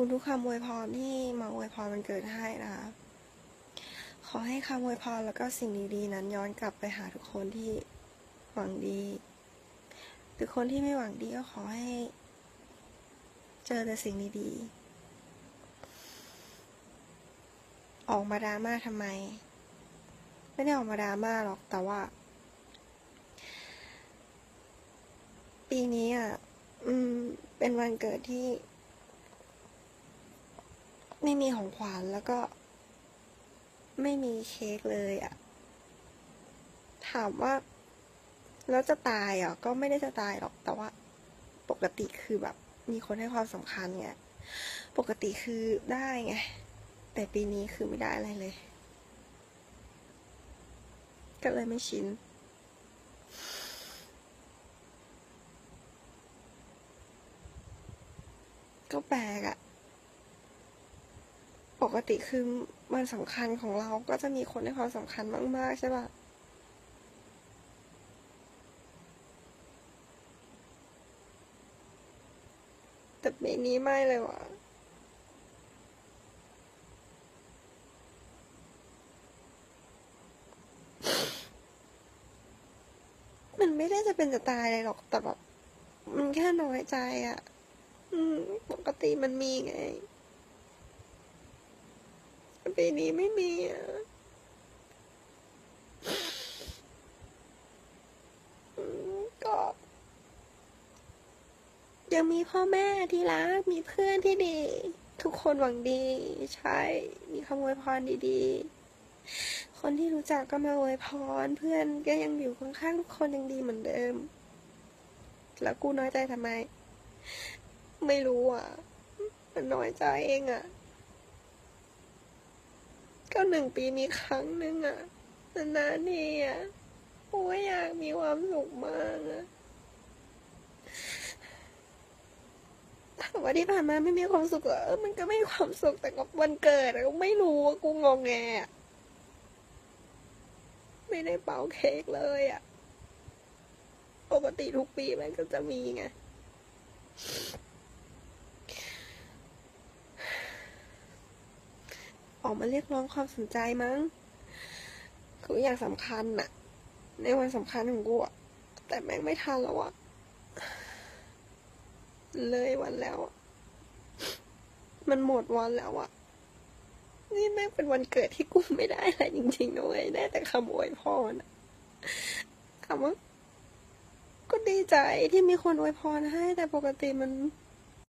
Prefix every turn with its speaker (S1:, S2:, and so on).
S1: คุณทุกคำอวยพรที่มาอวยพรมันเกิดให้นะคะขอให้คำอวยพรแล้วก็สิ่งดีๆนั้นย้อนกลับไปหาทุกคนที่หวังดีหรือคนที่ไม่หวังดีก็ขอให้ เจอแต่สิ่งดีๆออกมาดราม่าทำไม ไม่ได้ออกมาดราม่าหรอกแต่ว่า ปีนี้อะ อืม เป็นวันเกิดที่ ไม่มีของขวัญแล้วก็ ไม่มีเค้กเลยอะ ถามว่า แล้วจะตายอะ ก็ไม่ได้จะตายหรอก แต่ว่า ปกติคือแบบ มีคนให้ความสำคัญไงปกติคือได้ไง แต่ปีนี้คือไม่ได้อะไรเลย ก็เลยไม่ชินก็แปลกอะ กติคือวันสำคัญของเราก็จะมีคนให้ความสำคัญมาก ๆ ใช่ปะแต่ปีนี้ไม่เลยว่ะมันไม่ได้จะเป็นจะตายเลยหรอกแต่แบบ มันแค่น้อยใจอะอืม ปกติมันมีไง ปีนี้ไม่มีอะอืมก็ยังมีพ่อแม่ที่รัก มีเพื่อนที่ดี ทุกคนหวังดี ใช่ มีคำอวยพรดีๆ คนที่รู้จักก็มาอวยพร เพื่อนก็ยังอยู่ข้างๆทุกคนยังดีเหมือนเดิม แล้วกูน้อยใจทำไม ไม่รู้อะ มันน้อยใจเองอะ ก็หนึ่งปีมีครั้งหนึ่งอะนานๆทีอะโอ้ยอยากมีความสุขมากอะถามว่าที่ผ่านมาไม่มีความสุขเหรออมันก็ไม่มีความสุขแต่กับวันเกิดอะก็ไม่รู้ว่ากูงงแงอะไม่ได้เป่าเค้กเลยอะปกติทุกปีมันก็จะมีไง ออกมาเรียกร้องความสนใจมั้งคืออย่างสำคัญน่ะในวันสำคัญของกูอะแต่แม่งไม่ทันแล้วอะเลยวันแล้วอะมันหมดวันแล้วอะนี่แม่งเป็นวันเกิดที่กูไม่ได้อะไรจริงๆนะเว้ยได้แต่คำอวยพรอะคำว่าก็ดีใจที่มีคนอวยพรให้ แต่ปกติมัน